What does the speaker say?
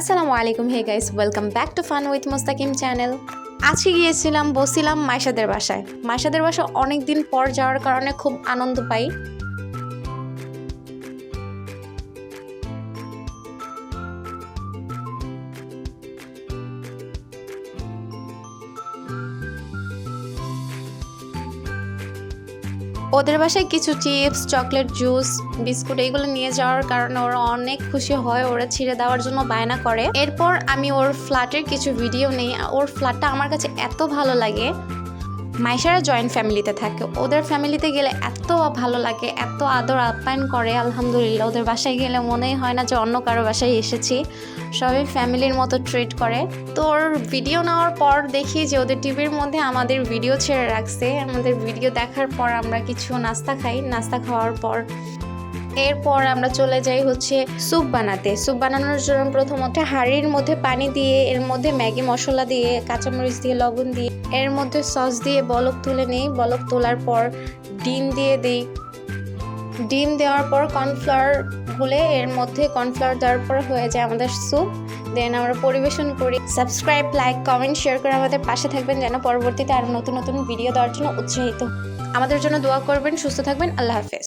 আসসালামু আলাইকুম, hey guys welcome back to fun with Mustakim channel আজকে গিয়েছিলাম বসিলাম মাইশাদের বাসায়। মাইশাদের বাসা অনেক দিন পর যাওয়ার কারণে খুব আনন্দ পাই। ওদের বাসায় কিছু চিপস, চকলেট জুস, বিস্কুট এইগুলো নিয়ে যাওয়ার কারণে ওরা অনেক খুশি হয়, ওরা ছিঁড়ে দেওয়ার জন্য বায়না করে। এরপর আমি ওর ফ্ল্যাটের কিছু ভিডিও নেই ওর ফ্ল্যাটটা আমার কাছে এত ভালো লাগে মাইশারা জয়েন্ট ফ্যামিলিতে থাকে। ওদের ফ্যামিলিতে গেলে এত ভালো লাগে, এত আদর আপ্যায়ন করে, আলহামদুলিল্লাহ। ওদের বাসায় গেলে মনেই হয় না যে অন্য কারও বাসায় এসেছি। সবাই ফ্যামিলির মতো ট্রিট করে। তো ওর ভিডিও নেওয়ার পর দেখি যে ওদের টিভির মধ্যে আমাদের ভিডিও ছেড়ে রাখছে। আমাদের ভিডিও দেখার পর আমরা কিছু নাস্তা খাই। নাস্তা খাওয়ার পর এরপর আমরা চলে যাই হচ্ছে স্যুপ বানাতে। স্যুপ বানানোর জন্য প্রথমত হাঁড়ির মধ্যে পানি দিয়ে, এর মধ্যে ম্যাগি মশলা দিয়ে, কাঁচামরিচ দিয়ে, লবণ দিয়ে, এর মধ্যে সস দিয়ে বলক তুলে নেই। বলক তোলার পর ডিম দিয়ে দিই। ডিম দেওয়ার পর কর্নফ্লাওয়ার গুলে এর মধ্যে কর্নফ্লাওয়ার দেওয়ার পর হয়ে যায় আমাদের স্যুপ। দেন আমরা পরিবেশন করি। সাবস্ক্রাইব, লাইক, কমেন্ট, শেয়ার করে আমাদের পাশে থাকবেন যেন পরবর্তীতে আরও নতুন নতুন ভিডিও দেওয়ার জন্য উৎসাহিত আমাদের জন্য দোয়া করবেন, সুস্থ থাকবেন, আল্লাহ হাফেজ।